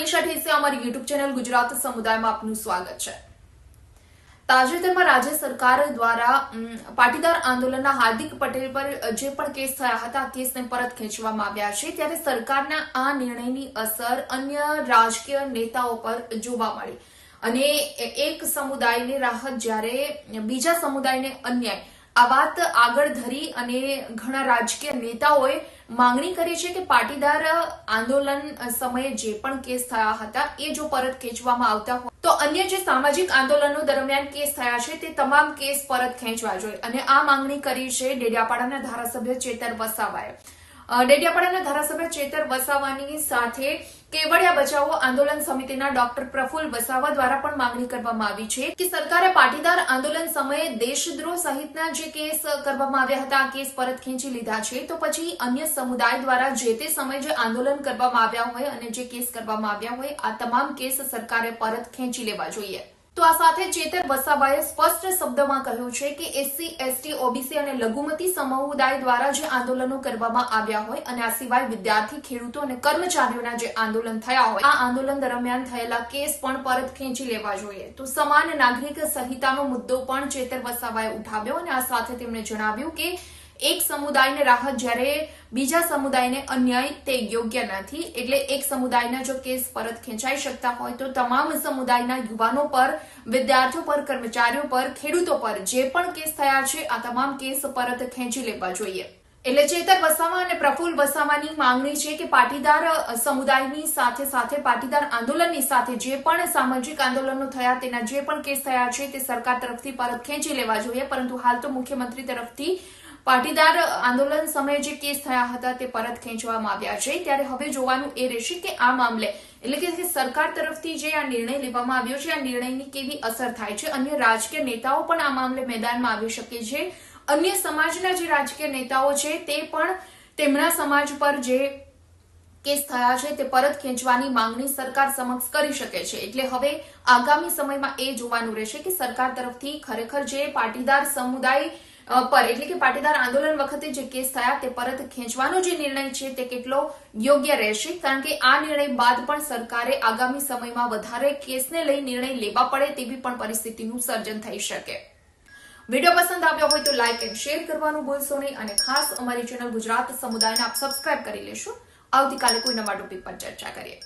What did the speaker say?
મનીષા ઠેસે અમારી YouTube channel Gujarat સમુદાયમાં આપનું સ્વાગત છે. તાજેતરમાં રાજ્ય સરકાર દ્વારા પાટીદાર આંદોલનના હાર્દિક પટેલ પર જે પણ કેસ થયા હતા કેસને પરત ખેંચવામાં આવ્યા છે, ત્યારે સરકારના આ નિર્ણયની અસર અન્ય રાજકીય નેતાઓ પર જોવા મળી. અને એક સમુદાયને રાહત જ્યારે બીજા સમુદાયને અન્યાય આ વાત આગળ ધરી અને ઘણા રાજકીય નેતાઓએ માંગણી કરી છે કે પાટીદાર આંદોલન સમયે જે પણ કેસ થયા હતા એ જો પરત ખેંચવામાં આવતા હોય, તો અન્ય જે સામાજિક આંદોલનો દરમિયાન કેસ થયા છે તે તમામ કેસ પરત ખેંચવા જોઈએ. અને આ માંગણી કરી છે ડેડિયાપાડાના ધારાસભ્ય ચેતર વસાવાએ. ડેડિયાપાડાના ધારાસભ્ય ચેતર વસાવાની સાથે કેવડિયા બચાવો આંદોલન સમિતિના ડોક્ટર પ્રફુલ વસાવા દ્વારા પણ માંગણી કરવામાં આવી છે કે સરકારે પાટીદાર આંદોલન સમયે દેશદ્રોહ સહિતના જે કેસ કરવામાં આવ્યા હતા, આ કેસ પરત ખેંચી લીધા છે, તો પછી અન્ય સમુદાય દ્વારા જે તે સમયે જે આંદોલન કરવામાં આવ્યા હોય અને જે કેસ કરવામાં આવ્યા હોય, આ તમામ કેસ સરકારે પરત ખેંચી લેવા જોઈએ. તો આ સાથે ચેતર વસાવાએ સ્પષ્ટ શબ્દમાં કહ્યું છે કે એસસી, એસટી, ઓબીસી અને લઘુમતી સમુદાય દ્વારા જે આંદોલનો કરવામાં આવ્યા હોય અને આ સિવાય વિદ્યાર્થી, ખેડૂતો અને કર્મચારીઓના જે આંદોલન થયા હોય, આ આંદોલન દરમિયાન થયેલા કેસ પણ પરત ખેંચી લેવા જોઈએ. તો સમાન નાગરિક સંહિતાનો મુદ્દો પણ ચેતર વસાવાએ ઉઠાવ્યો અને આ સાથે તેમણે જણાવ્યું કે એક સમુદાયને રાહત જ્યારે બીજા સમુદાયને અન્યાય તે યોગ્ય નથી. એટલે એક સમુદાયના જો કેસ પરત ખેંચાઈ શકતા હોય તો તમામ સમુદાયના યુવાનો પર, વિદ્યાર્થીઓ પર, કર્મચારીઓ પર, ખેડૂતો પર જે પણ કેસ થયા છે, આ તમામ કેસ પરત ખેંચી લેવા જોઈએ. એટલે ચેતર વસાવા અને પ્રફુલ્લ વસાવાની માંગણી છે કે પાટીદાર સમુદાયની સાથે સાથે, પાટીદાર આંદોલનની સાથે જે પણ સામાજિક આંદોલનો થયા, તેના જે પણ કેસ થયા છે, તે સરકાર તરફથી પરત ખેંચી લેવા જોઈએ. પરંતુ હાલ તો મુખ્યમંત્રી તરફથી પાટીદાર આંદોલન સમયે જે કેસ થયા હતા તે પરત ખેંચવામાં આવ્યા છે. ત્યારે હવે જોવાનું એ રહેશે કે આ મામલે એટલે કે સરકાર તરફથી જે આ નિર્ણય લેવામાં આવ્યો છે, આ નિર્ણયની કેવી અસર થાય છે? અન્ય રાજકીય નેતાઓ પણ આ મામલે મેદાનમાં આવી શકે છે. અન્ય સમાજના જે રાજકીય નેતાઓ છે તે પણ તેમના સમાજ પર જે કેસ થયા છે તે પરત ખેંચવાની માંગણી સરકાર સમક્ષ કરી શકે છે. એટલે હવે આગામી સમયમાં એ જોવાનું રહેશે કે સરકાર તરફથી ખરેખર જે પાટીદાર સમુદાય પર એટલે કે પાટીદાર આંદોલન વખતે જે કેસ થયા તે પરત ખેંચવાનો જે નિર્ણય છે તે કેટલો યોગ્ય રહેશે? કારણ કે આ નિર્ણય બાદ પણ સરકારે આગામી સમયમાં વધારે કેસને લઈ નિર્ણય લેવા પડે તેવી પણ પરિસ્થિતિનું સર્જન થઈ શકે. વીડિયો પસંદ આવ્યો હોય તો લાઇક એન્ડ શેર કરવાનું ભૂલશો નહીં અને ખાસ અમારી ચેનલ ગુજરાત સમુદાયને આપ સબસ્ક્રાઇબ કરી લેશો. આવતીકાલે કોઈ નવા ટોપિક પર ચર્ચા કરીએ.